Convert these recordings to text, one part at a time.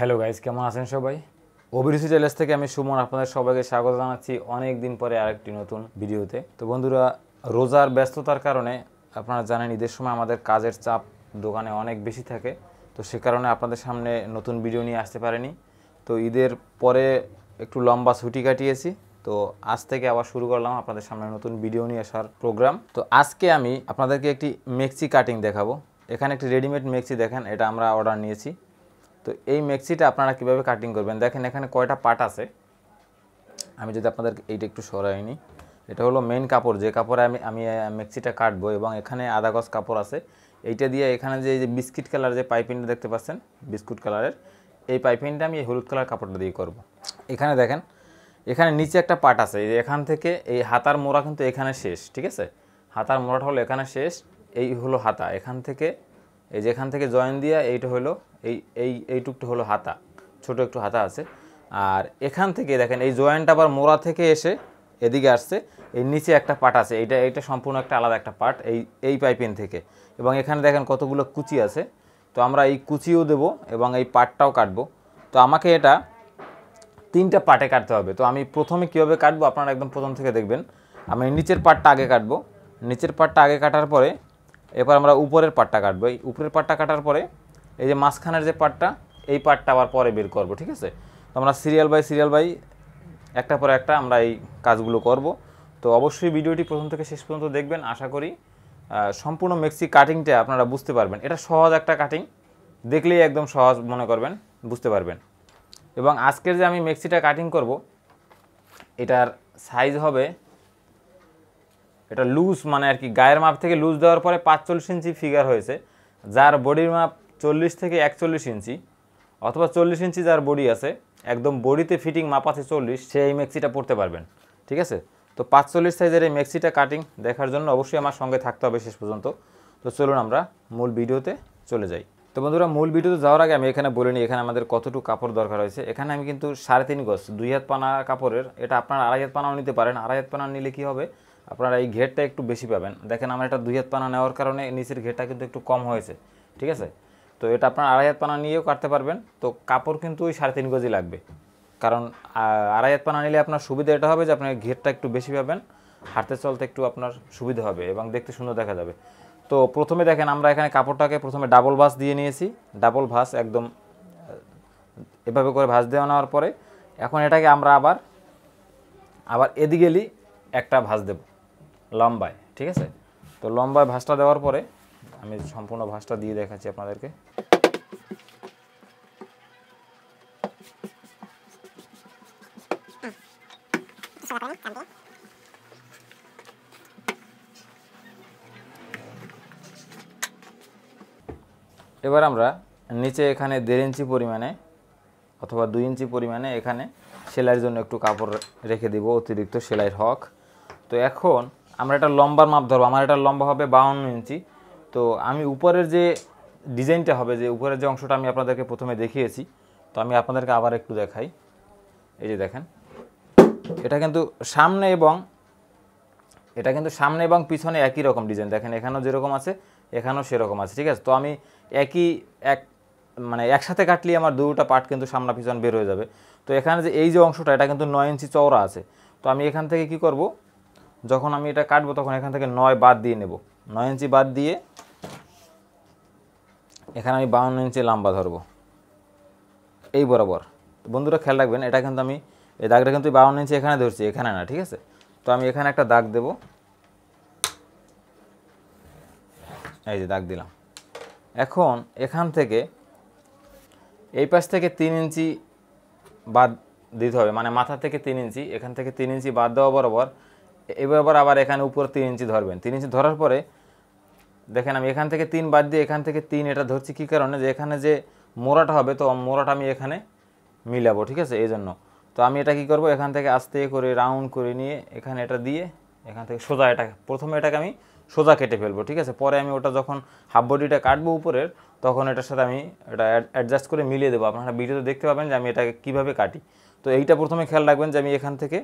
Hello guys কেমন আছেন সবাই? অভিরুচি টেলার্স থেকে আমি সুমন আপনাদের সবাইকে স্বাগত জানাচ্ছি অনেক দিন পরে আরেকটি নতুন ভিডিওতে। তো বন্ধুরা, রোজার ব্যস্ততার কারণে আপনারা জানেন ঈদের সময় আমাদের কাজের চাপ দোকানে অনেক বেশি থাকে। তো সে কারণে আপনাদের সামনে নতুন ভিডিও নিয়ে আসতে পারেনি। তো ঈদের পরে একটু লম্বা ছুটি কাটিয়েছি। তো আজ থেকে আবার শুরু করলাম আপনাদের সামনে নতুন ভিডিও নিয়ে আসার প্রোগ্রাম। তো আজকে আমি আপনাদেরকে একটি মেক্সি কাটিং দেখাবো। এখানে একটি রেডিমেড মেক্সি দেখেন, এটা আমরা অর্ডার নিয়েছি। তো এই মেক্সিটা আপনারা কীভাবে কাটিং করবেন? দেখেন এখানে কয়টা পার্ট আছে। আমি যদি আপনাদেরকে এইটা একটু সরাই নিই। এটা হলো মেন কাপড়। যে কাপড়ে আমি আমি মেক্সিটা কাটবো এবং এখানে আধা গজ কাপড় আছে। এইটা দিয়ে এখানে যে, এই যে বিস্কিট কালার যে পাইপিংটা দেখতে পাচ্ছেন, বিস্কুট কালারের, এই পাইপিংটা আমি এই হলুদ কালার কাপড়টা দিয়ে করব। এখানে দেখেন, এখানে নিচে একটা পার্ট আছে। এখান থেকে এই হাতার মোড়া কিন্তু এখানে শেষ, ঠিক আছে? হাতার মোড়াটা হলো এখানে শেষ, এই হলো হাতা। এখান থেকে এই যেখান থেকে জয়েন দিয়া এইটা হলো, এই এই, এইটুকটা হলো হাতা, ছোট একটু হাতা আছে। আর এখান থেকে দেখেন, এই জয়েন্ট আবার মোড়া থেকে এসে এদিকে আসছে, এই নিচে একটা পার্ট আছে, এইটা এইটা সম্পূর্ণ একটা আলাদা একটা পার্ট এই এই পাইপিং থেকে। এবং এখানে দেখেন কতগুলো কুচি আছে, তো আমরা এই কুচিও দেব এবং এই পার্টটাও কাটবো। তো আমাকে এটা তিনটা পার্টে কাটতে হবে, তো আমি প্রথমে কীভাবে কাটবো আপনারা একদম প্রথম থেকে দেখবেন। আমি নিচের পার্টটা আগে কাটবো, নিচের পার্টটা আগে কাটার পরে এরপর আমরা উপরের পার্টটা কাটবো। এই উপরের পার্টটা কাটার পরে এই যে মাঝখানের যে পার্টটা এই পার্টটা আবার পরে বের করব, ঠিক আছে? তো আমরা সিরিয়াল বাই সিরিয়াল বাই, একটা পরে একটা আমরা এই কাজগুলো করব। তো অবশ্যই ভিডিওটি প্রথম থেকে শেষ পর্যন্ত দেখবেন। আশা করি সম্পূর্ণ মেক্সি কাটিংটা আপনারা বুঝতে পারবেন। এটা সহজ একটা কাটিং দেখলেই একদম সহজ মনে করবেন, বুঝতে পারবেন। এবং আজকের যে আমি মেক্সিটা কাটিং করব, এটার সাইজ হবে এটা লুজ মানে আর কি, গায়ের মাপ থেকে লুজ দেওয়ার পরে পাঁচচল্লিশ ইঞ্চি ফিগার হয়েছে, যার বডির মাপ চল্লিশ থেকে একচল্লিশ ইঞ্চি, অথবা চল্লিশ ইঞ্চি যার বডি আছে, একদম বডিতে ফিটিং মাপ আছে চল্লিশ, সে এই মেক্সিটা পরতে পারবেন, ঠিক আছে? তো পাঁচচল্লিশ সাইজের এই মেক্সিটা কাটিং দেখার জন্য অবশ্যই আমার সঙ্গে থাকতে হবে শেষ পর্যন্ত। তো চলুন আমরা মূল ভিডিওতে চলে যাই। তো বন্ধুরা, মূল ভিডিওতে যাওয়ার আগে আমি এখানে বলে নিই, এখানে আমাদের কতটুকু কাপড় দরকার হয়েছে। এখানে আমি কিন্তু সাড়ে তিন গজ, দুই হাত পানা কাপড়ের, এটা আপনার আড়াই হাত পানাও নিতে পারেন। আড়াই হাত পানা নিলে কি হবে? আপনারা এই ঘেরটা একটু বেশি পাবেন। দেখেন আমার এটা দুই হাত পানা নেওয়ার কারণে নিচের ঘেরটা কিন্তু একটু কম হয়েছে। ঠিক আছে? তো এটা আপনার আড়াই হাত পানা নিয়েও কাটতে পারবেন। তো কাপড় কিন্তু ওই সাড়ে তিন গজই লাগবে। কারণ আড়াই হাত পানা নিলে আপনার সুবিধা এটা হবে যে আপনার ঘেরটা একটু বেশি পাবেন। হাঁটতে চলতে একটু আপনার সুবিধা হবে এবং দেখতে সুন্দর দেখা যাবে। তো প্রথমে দেখেন আমরা এখানে কাপড়টাকে প্রথমে ডাবল ভাঁজ দিয়ে নিয়েছি। ডাবল ভাঁজ একদম, এভাবে করে ভাঁজ দেওয়া নেওয়ার পরে এখন এটাকে আমরা আবার আবার এদিকেলি একটা ভাঁজ দেব। লম্বায়, ঠিক আছে? তো লম্বায় ভাঁজটা দেওয়ার পরে আমি সম্পূর্ণ ভাঁজটা দিয়ে দেখাচ্ছি আপনাদেরকে। এবার আমরা নিচে এখানে দেড় ইঞ্চি পরিমাণে অথবা দুই ইঞ্চি পরিমাণে এখানে সেলাইয়ের জন্য একটু কাপড় রেখে দিব, অতিরিক্ত সেলাইয়ের হক। তো এখন আমরা এটা লম্বার মাপ ধরবো, আমার এটা লম্বা হবে বাউন্ন ইঞ্চি। তো আমি উপরের যে ডিজাইনটা হবে, যে উপরের যে অংশটা আমি আপনাদেরকে প্রথমে দেখিয়েছি, তো আমি আপনাদেরকে আবার একটু দেখাই। এই যে দেখেন, এটা কিন্তু সামনে এবং, এটা কিন্তু সামনে এবং পিছনে একই রকম ডিজাইন। দেখেন, এখানেও যেরকম আছে, এখানেও সেরকম আছে, ঠিক আছে? তো আমি একই, এক মানে একসাথে কাটলে আমার দুটো পার্ট কিন্তু সামনা পিছন বের হয়ে যাবে। তো এখানে যে এই যে অংশটা, এটা কিন্তু নয় ইঞ্চি চওড়া আছে। তো আমি এখান থেকে কি করব যখন আমি এটা কাটবো তখন এখান থেকে নয় বাদ দিয়ে নেব। নয় ইঞ্চি বাদ দিয়ে এখানে আমি বাউন্ন ইঞ্চি লম্বা ধরবো। এই বরাবর। বন্ধুরা, খেয়াল রাখবেন, এটা কিন্তু আমি, এই দাগটা কিন্তু বাউন্ন ইঞ্চি এখানে ধরছি, এখানে না, ঠিক আছে? তো আমি এখানে একটা দাগ দেব। এই যে দাগ দিলাম। এখন এখান থেকে এই পাশ থেকে তিন ইঞ্চি বাদ দিতে হবে মানে মাথা থেকে তিন ইঞ্চি, এখান থেকে তিন ইঞ্চি বাদ দেওয়া বরাবর এই বরাবর আবার এখানে উপর তিন ইঞ্চি ধরবেন। তিন ইঞ্চি ধরার পরে দেখেন আমি এখান থেকে তিন বাদ দিয়ে এখান থেকে তিন এটা ধরছি কী কারণে যে এখানে যে মোড়াটা হবে, তো মোড়াটা আমি এখানে মিলাবো, ঠিক আছে? এই জন্য তো আমি এটা কি করব? এখান থেকে আস্তে করে রাউন্ড করে নিয়ে এখানে এটা দিয়ে এখান থেকে সোজা এটা প্রথমে এটাকে আমি সোজা কেটে ফেলব, ঠিক আছে? পরে আমি ওটা যখন হাফ বডিটা কাটবো উপরের, তখন এটার সাথে আমি এটা অ্যাডজাস্ট করে মিলিয়ে দেবো। আপনারা ভিডিওতে দেখতে পাবেন যে আমি এটাকে কীভাবে কাটি। তো এইটা প্রথমে খেয়াল রাখবেন যে আমি এখান থেকে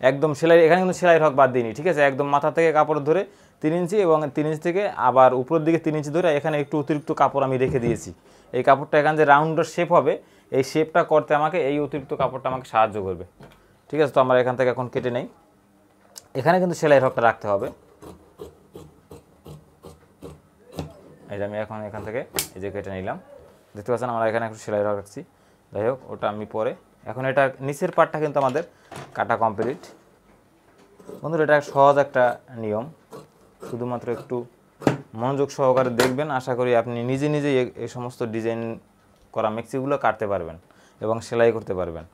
একদম সেলাই, এখানে কিন্তু সেলাই হক বাদ দিইনি, ঠিক আছে? একদম মাথা থেকে কাপড় ধরে তিন ইঞ্চি এবং তিন ইঞ্চি থেকে আবার উপরের দিকে তিন ইঞ্চি ধরে এখানে একটু অতিরিক্ত কাপড় আমি রেখে দিয়েছি। এই কাপড়টা এখানে যে রাউন্ডের শেপ হবে, এই শেপটা করতে আমাকে এই অতিরিক্ত কাপড়টা আমাকে সাহায্য করবে। ঠিক আছে? তো আমরা এখান থেকে এখন কেটে নেই। এখানে কিন্তু সেলাই হকটা রাখতে হবে। এই যে আমি এখন এখান থেকে এই যে কেটে নিলাম। দেখতে পাচ্ছেন? আমরা এখানে একটু সেলাই রাখছি। যাই হোক, ওটা আমি পরে এখন এটা নিচের পার্টটা কিন্তু আমাদের কাটা কমপ্লিট বন্ধুরা, এটা সহজ একটা নিয়ম। শুধুমাত্র একটু মনোযোগ সহকারে দেখবেন। আশা করি আপনি নিজে নিজেই এই সমস্ত ডিজাইন করা মেক্সিগুলো কাটতে পারবেন এবং সেলাই করতে পারবেন।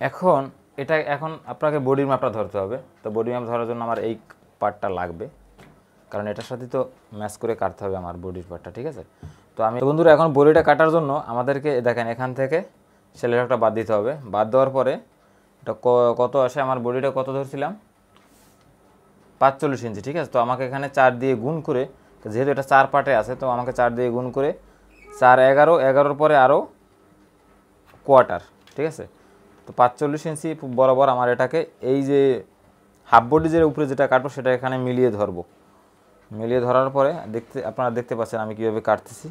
এখন এটা, এখন আপনাকে বডির ম্যাপটা ধরতে হবে। তো বডি ম্যাপ ধরার জন্য আমার এই পার্টটা লাগবে। কারণ এটার সাথে তো ম্যাচ করে কাটতে হবে আমার বডির পার্টটা ঠিক আছে? তো আমি, বন্ধুরা, এখন বডিটা কাটার জন্য আমাদেরকে, দেখেন, এখান থেকে সেলাইটা বাদ দিতে হবে। বাদ দেওয়ার পরে এটা কত আসে? আমার বডিটা কত ধরছিলাম? পাঁচচল্লিশ ইঞ্চি, ঠিক আছে? তো আমাকে এখানে চার দিয়ে গুণ করে যেহেতু এটা চার পার্টে আছে, তো আমাকে চার দিয়ে গুণ করে চার এগারো, এগারোর পরে আরও কোয়ার্টার ঠিক আছে? তো পাঁচচল্লিশ ইঞ্চি বরাবর আমার এটাকে এই যে হাফ বডি যে উপরে যেটা কাটবো, সেটা এখানে মিলিয়ে ধরবো। মিলিয়ে ধরার পরে দেখতে, আপনারা দেখতে পাচ্ছেন আমি কীভাবে কাটতেছি।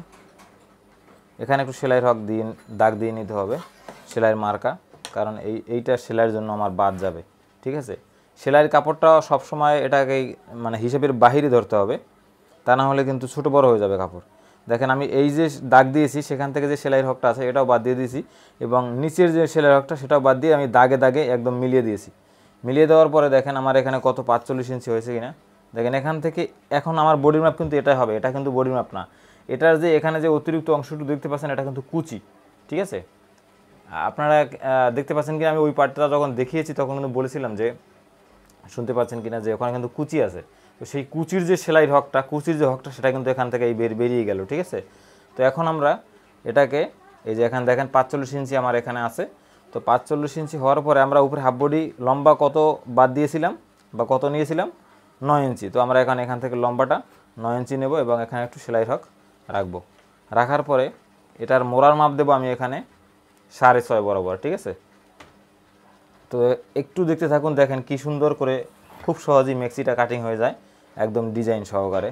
এখানে একটু সেলাই রক দিয়ে, দাগ দিয়ে নিতে হবে। সেলাইয়ের মার্কা, কারণ এই, এইটা সেলাইয়ের জন্য আমার বাদ যাবে, ঠিক আছে? সেলাইয়ের কাপড়টা সবসময় এটাকে মানে হিসেবের বাহিরে ধরতে হবে, তা না হলে কিন্তু ছোটো বড় হয়ে যাবে কাপড়। দেখেন আমি এই যে দাগ দিয়েছি, সেখান থেকে যে সেলাইয়ের হকটা আছে, এটাও বাদ দিয়ে দিয়েছি, এবং নিচের যে সেলাইয়ের হকটা, সেটাও বাদ দিয়ে আমি দাগে দাগে একদম মিলিয়ে দিয়েছি। মিলিয়ে দেওয়ার পরে দেখেন আমার এখানে কত পাঁচচল্লিশ ইঞ্চি হয়েছে কিনা? দেখেন এখান থেকে, এখন আমার বডির মাপ কিন্তু এটাই হবে, এটা কিন্তু বডির মাপ না। এটার যে, এখানে যে অতিরিক্ত অংশটুকু দেখতে পাচ্ছেন, এটা কিন্তু কুচি, ঠিক আছে? আপনারা দেখতে পাচ্ছেন কি আমি ওই পার্টটা যখন দেখিয়েছি, তখন কিন্তু বলেছিলাম যে, শুনতে পাচ্ছেন কিনা যে, ওখানে কিন্তু কুচি আছে। তো সেই কুচির যে সেলাই হকটা, কুচির যে হকটা, সেটা কিন্তু এখান থেকে এই বের, বেরিয়ে গেল, ঠিক আছে? তো এখন আমরা এটাকে, এই যে এখানে দেখেন পাঁচচল্লিশ ইঞ্চি আমার এখানে আছে। তো পাঁচচল্লিশ ইঞ্চি হওয়ার পরে আমরা উপরে হাফ বডি লম্বা কত বাদ দিয়েছিলাম বা কত নিয়েছিলাম? নয় ইঞ্চি। তো আমরা এখন এখান থেকে লম্বাটা নয় ইঞ্চি নেব এবং এখানে একটু সেলাই হক রাখব। রাখার পরে এটার মোড়ার মাপ দেবো আমি এখানে। সাড়ে ছয় বরাবর, ঠিক আছে? তো একটু দেখতে থাকুন, দেখেন কি সুন্দর করে খুব সহজেই মেক্সিটা কাটিং হয়ে যায়, একদম ডিজাইন সহকারে।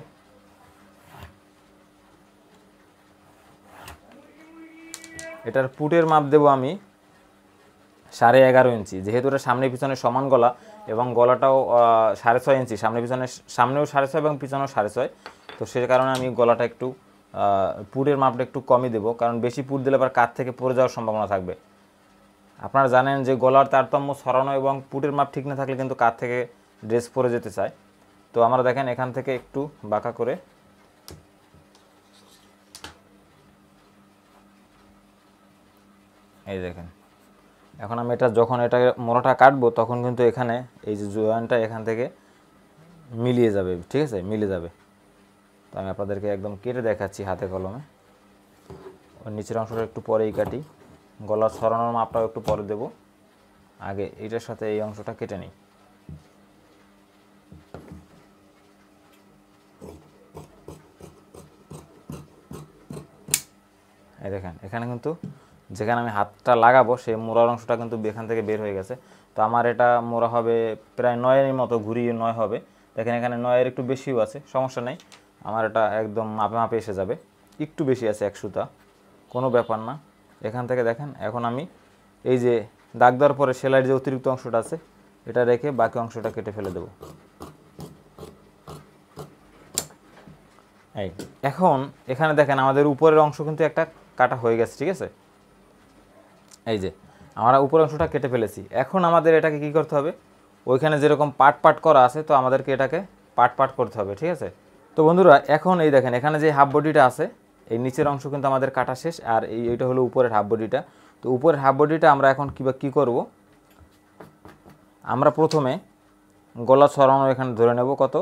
এটার পুটের মাপ দেবো আমি সাড়ে এগারো ইঞ্চি, যেহেতু এটা সামনে পিছনে সমান গলা এবং গলাটাও সাড়ে ছয় ইঞ্চি, সামনে পিছনে, সামনেও সাড়ে ছয় এবং পিছনেও সাড়ে ছয়, তো সে কারণে আমি গলাটা একটু পুটের মাপটা একটু কমই দেবো, কারণ বেশি পুট দিলে আবার কাত থেকে পড়ে যাওয়ার সম্ভাবনা থাকবে। আপনারা জানেন যে গলার তারতম্য সরানো এবং পুটের মাপ ঠিক না থাকলে কিন্তু কাত থেকে ড্রেস পরে যেতে চায়। তো আমরা দেখেন এখান থেকে একটু বাঁকা করে এই দেখেন। এখন আমি এটা যখন এটা মোড়াটা কাটবো তখন কিন্তু এখানে এই যে জয়েন্টটা এখান থেকে মিলিয়ে যাবে, ঠিক আছে? মিলে যাবে। তো আমি আপনাদেরকে একদম কেটে দেখাচ্ছি হাতে কলমে। ওর নিচের অংশটা একটু পরেই কাটি। গলা সরানোর মাপটাও একটু পরে দেব। আগে এইটার সাথে এই অংশটা কেটে নিই। এই দেখেন, এখানে কিন্তু যেখানে আমি হাতটা লাগাবো, সেই মোড়ার অংশটা কিন্তু এখান থেকে বের হয়ে গেছে। তো আমার এটা মোড়া হবে প্রায় নয়ের মতো, ঘুরিয়ে নয় হবে। দেখেন এখানে নয়ের একটু বেশিও আছে, সমস্যা নেই। আমার এটা একদম মাপে মাপে এসে যাবে। একটু বেশি আছে এক সুতা। কোনো ব্যাপার না। এখান থেকে দেখেন, এখন আমি এই যে দাগ দেওয়ার পরে সেলাইয়ের যে অতিরিক্ত অংশটা আছে, এটা রেখে বাকি অংশটা কেটে ফেলে দেবো। এই, এখন এখানে দেখেন আমাদের উপরের অংশ কিন্তু একটা কাটা হয়ে গেছে, ঠিক আছে? এই যে, আমরা উপরের অংশটা কেটে ফেলেছি। এখন আমাদের এটাকে কি করতে হবে? ওইখানে যেরকম পাট পাট করা আছে, তো আমাদেরকে এটাকে পাট পাট করতে হবে, ঠিক আছে? তো বন্ধুরা, এখন এই দেখেন, এখানে যে হাফ বডিটা আছে, এই নিচের অংশ কিন্তু আমাদের কাটা শেষ, আর এই এইটা হলো উপরের হাফ বডিটা তো উপরের হাফ বডিটা আমরা এখন কী কী করব? আমরা প্রথমে গলা ছড়ানো এখানে ধরে নেব কত?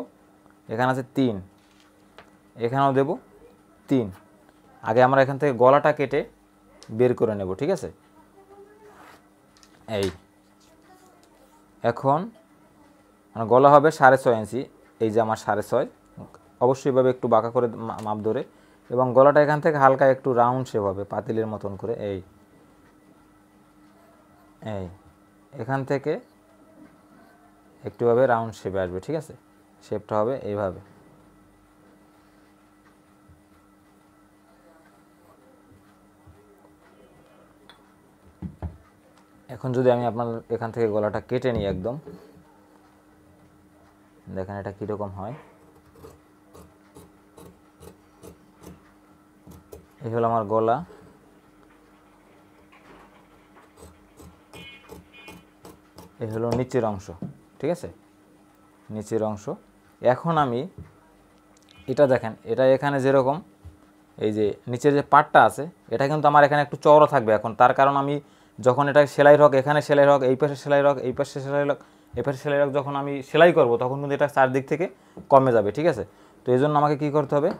এখানে আছে তিন। এখানেও দেব তিন। আগে আমরা এখান থেকে গলাটা কেটে বের করে নেব, ঠিক আছে? এই। এখন মানে গলা হবে সাড়ে ছয় ইঞ্চি, এই যে আমার সাড়ে ছয়। অবশ্যই এভাবে একটু বাঁকা করে মাপ ধরে এবং গলাটা এখান থেকে হালকা একটু রাউন্ড শেপ হবে, পাতিলের মতন করে, এই। এই, এখান থেকে একটুভাবে রাউন্ড শেপে আসবে, ঠিক আছে? শেপটা হবে এইভাবে। এখন যদি আমি আপনার এখান থেকে গলাটা কেটে নিই একদম, দেখেন এটা কীরকম হয়। এই হলো আমার গলা। এই হলো নিচের অংশ, ঠিক আছে? নিচের অংশ। এখন আমি এটা দেখেন, এটা এখানে যেরকম, এই যে নিচের যে পাটটা আছে, এটা কিন্তু আমার এখানে একটু চওড়া থাকবে এখন। তার কারণ আমি যখন এটা সেলাই রক, এখানে সেলাই রক, এই পাশে সেলাই রক, এই পাশে সেলাই রক, এই পাশে সেলাই রক যখন আমি সেলাই করব, তখন কিন্তু এটা চারদিক থেকে কমে যাবে, ঠিক আছে? তো এই জন্য আমাকে কী করতে হবে?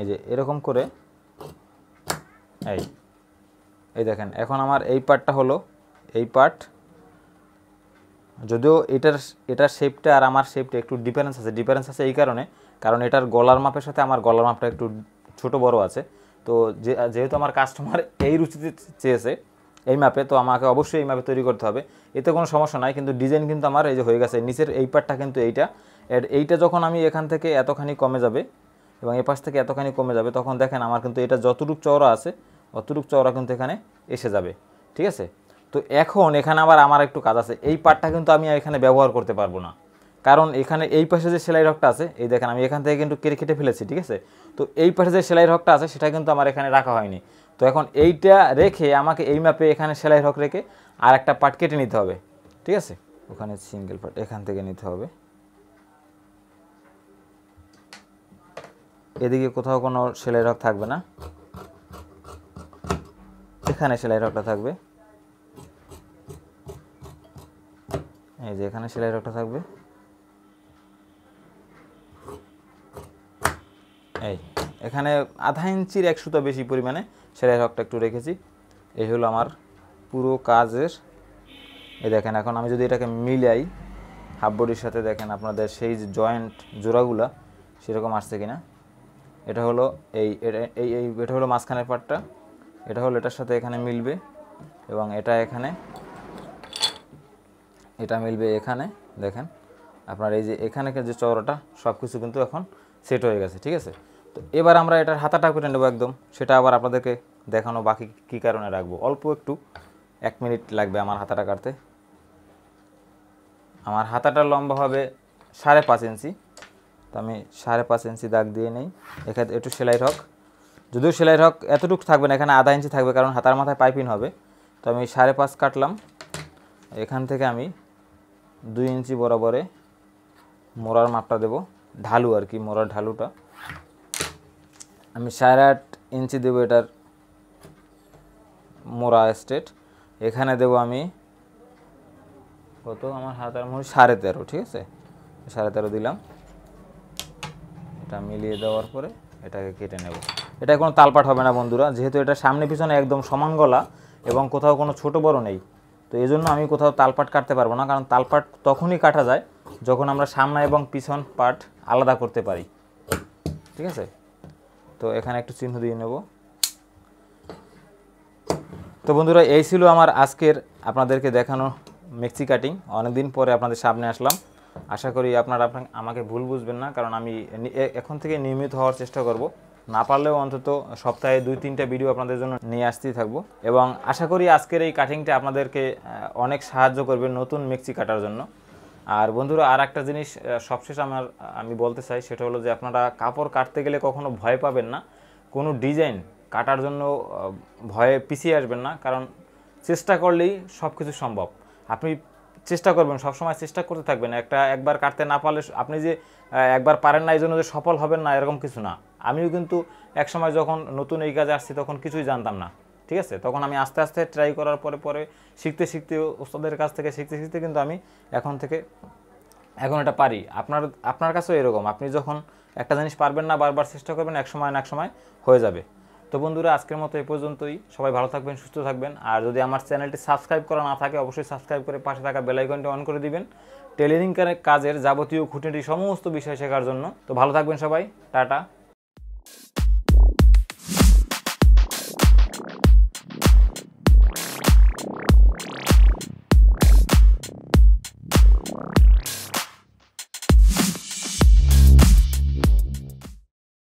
এই যে এরকম করে, এই এই দেখেন, এখন আমার এই পার্টটা হলো, এই পার্ট যদিও এটার এটার শেপটা আর আমার শেপটা একটু ডিফারেন্স আছে ডিফারেন্স আছে এই কারণে, কারণ এটার গলার মাপের সাথে আমার গলার মাপটা একটু ছোট বড় আছে, তো যেহেতু আমার কাস্টমার এই রুচিতে চেয়েছে এই মাপে তো আমাকে অবশ্যই এই মাপে তৈরি করতে হবে। এতে কোনো সমস্যা নাই, কিন্তু ডিজাইন কিন্তু আমার এই যে হয়ে গেছে, নিচের এই পার্টটা কিন্তু এইটা এইটা যখন আমি এখান থেকে এতখানি কমে যাবে এবং এ পাশ থেকে এতখানি কমে যাবে, তখন দেখেন আমার কিন্তু এটা যতটুক চওড়া আছে, অতটুক চওড়া কিন্তু এখানে এসে যাবে, ঠিক আছে? তো এখন এখানে আবার আমার একটু কাজ আছে, এই পার্টটা কিন্তু আমি এখানে ব্যবহার করতে পারব না। কারণ এখানে এই পাশে যে সেলাই রকটা আছে, এই দেখেন আমি এখান থেকে কিন্তু কেটে কেটে ফেলেছি, ঠিক আছে? তো এই পাশে যে সেলাই রকটা আছে, সেটা কিন্তু আমার এখানে রাখা হয়নি। তো এখন এইটা রেখে আমাকে এই মাপে এখানে সেলাই রক রেখে আর একটা পার্ট কেটে নিতে হবে, ঠিক আছে? ওখানে সিঙ্গেল পার্ট এখান থেকে নিতে হবে। এদিকে কোথাও কোনো সেলাই রক থাকবে না। এখানে সেলাই রকটা থাকবে। এই যে এখানে সেলাই রকটা থাকবে। এই, এখানে আধা ইঞ্চির এক সুতো বেশি পরিমাণে সেলাই রকটা একটু রেখেছি। এই হলো আমার পুরো কাজের। এই দেখেন, এখন আমি যদি এটাকে মিলাই, হাফ বডির সাথে দেখেন আপনাদের সেই জয়েন্ট জোড়াগুলা সেরকম আসছে কিনা। এটা হলো এই এই এই, এটা হলো মাঝখানের পার্টটা এটা হলো এটার সাথে এখানে মিলবে এবং এটা এখানে, এটা মিলবে এখানে, দেখেন। আপনার এই যে এখানে যে চওড়াটা সব কিছু কিন্তু এখন সেট হয়ে গেছে, ঠিক আছে? তো এবার আমরা এটার হাতাটা কেটে নেব একদম। সেটা আবার আপনাদেরকে দেখানো বাকি কী কারণে রাখব। অল্প একটু, এক মিনিট লাগবে আমার হাতাটা কাটতে। আমার হাতাটা লম্বা হবে সাড়ে পাঁচ ইঞ্চি। তো আমি সাড়ে পাঁচ ইঞ্চি দাগ দিয়ে নেই। এখানে একটু সেলাই রক যদিও সেলাই রক এতটুকু থাকবে না, এখানে আধা ইঞ্চি থাকবে কারণ হাতার মাথায় পাইপিং হবে। তো আমি সাড়ে পাঁচ কাটলাম। এখান থেকে আমি দুই ইঞ্চি বরাবরে মোড়ার মাপটা দেব, ঢালু আর কি, মোড়ার ঢালুটা। আমি সাড়ে আট ইঞ্চি দেবো এটার মোড়া স্টেট এখানে দেবো আমি কত? আমার হাতার মুড়ি সাড়ে তেরো, ঠিক আছে? সাড়ে তেরো দিলাম। এটা মিলিয়ে দেওয়ার পরে এটাকে কেটে নেব। এটা কোনো তালপাট হবে না বন্ধুরা, যেহেতু এটা সামনে পিছনে একদম সমান গলা এবং কোথাও কোনো ছোট বড় নেই, তো এই জন্য আমি কোথাও তালপাট কাটতে পারব না, কারণ তালপাট তখনই কাটা যায় যখন আমরা সামনে এবং পিছন পার্ট আলাদা করতে পারি। ঠিক আছে? তো এখানে একটু চিহ্ন দিয়ে নেব। তো বন্ধুরা, এই ছিল আমার আজকের আপনাদেরকে দেখানো মেক্সি কাটিং। অনেকদিন পরে আপনাদের সামনে আসলাম। আশা করি আপনারা আপনার আমাকে ভুল বুঝবেন না, কারণ আমি এখন থেকে নিয়মিত হওয়ার চেষ্টা করব। না পারলেও অন্তত সপ্তাহে দুই, তিনটা ভিডিও আপনাদের জন্য নিয়ে আসতেই থাকব। এবং আশা করি আজকের এই কাটিংটা আপনাদেরকে অনেক সাহায্য করবে নতুন মেক্সি কাটার জন্য। আর বন্ধুরা আর একটা জিনিস সবশেষ আমার, আমি বলতে চাই, সেটা হলো যে আপনারা কাপড় কাটতে গেলে কখনো ভয় পাবেন না। কোনো ডিজাইন কাটার জন্য ভয়ে পিছিয়ে আসবেন না, কারণ চেষ্টা করলেই সব কিছু সম্ভব। আপনি চেষ্টা করবেন, সবসময় চেষ্টা করতে থাকবেন। একটা, একবার কাটতে না পারলে আপনি যে একবার পারেন না এই জন্য যে সফল হবেন না, এরকম কিছু না। আমিও কিন্তু একসময় যখন নতুন এই কাজে আসছি, তখন কিছুই জানতাম না। ঠিক আছে? তখন আমি আস্তে আস্তে ট্রাই করার পরে পরে শিখতে শিখতে, ওস্তাদের কাছ থেকে শিখতে শিখতে কিন্তু আমি এখন থেকে, এখন এটা পারি। আপনার আপনার কাছেও এরকম। আপনি যখন একটা জিনিস পারবেন না, বারবার চেষ্টা করবেন এক সময় না এক সময় হয়ে যাবে। তো বন্ধুরা, আজকের মতো এ পর্যন্তই। সবাই ভালো থাকবেন, সুস্থ থাকবেন। আর যদি আমার চ্যানেলটি সাবস্ক্রাইব করা না থাকে, অবশ্যই সাবস্ক্রাইব করে পাশে থাকা বেলাইকনটি অন করে দিবেন। টেলিরিং কাজের যাবতীয় খুঁটিনাটি সমস্ত বিষয় শেখার জন্য। তো ভালো থাকবেন সবাই। টাটা।